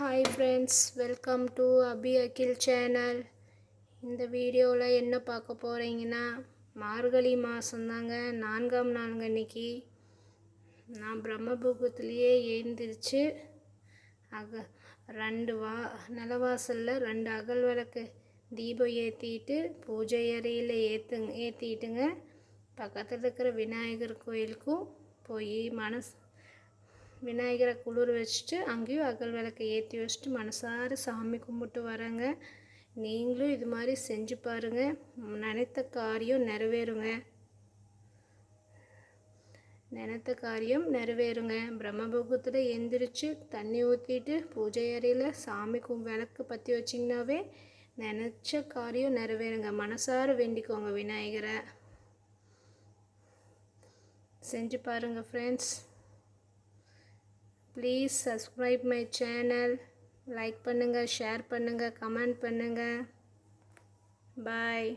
Hi friends welcome to Abhi Akhil channel இந்த வீடியோவில் என்ன பார்க்க போகிறீங்கன்னா மார்கழி மாதந்தாங்க நான்காம் நாளுங்க அன்னைக்கு நான் பிரம்மபுகத்துலேயே எழுந்திரிச்சு அக ரெண்டு வா நிலவாசலில் ரெண்டு அகல் விளக்கு தீபம் ஏற்றிட்டு பூஜை அறையில் ஏற்றுங்க ஏற்றிட்டுங்க பக்கத்தில் இருக்கிற விநாயகர் கோயிலுக்கும் போய் மனசு விநாயகரை குளிர் வச்சுட்டு அங்கேயும் அகல் விளக்கை ஏற்றி வச்சுட்டு மனசார சாமி கும்பிட்டு வரேங்க. நீங்களும் இது மாதிரி செஞ்சு பாருங்கள் நினைத்த காரியம் நிறைவேறுங்க. நினைத்த காரியம் நிறைவேறுங்க. பிரம்மபோகத்தில் எந்திரிச்சு தண்ணி ஊற்றிட்டு பூஜை அறையில் சாமி கும் விளக்கு பற்றி வச்சிங்கனாவே நினச்ச காரியம் நிறைவேறுங்க. மனசார வேண்டிக்கோங்க விநாயகரை. செஞ்சு பாருங்கள் friends please subscribe my channel like பண்ணுங்கள் ஷேர் பண்ணுங்கள் கமெண்ட் பண்ணுங்கள் பாய்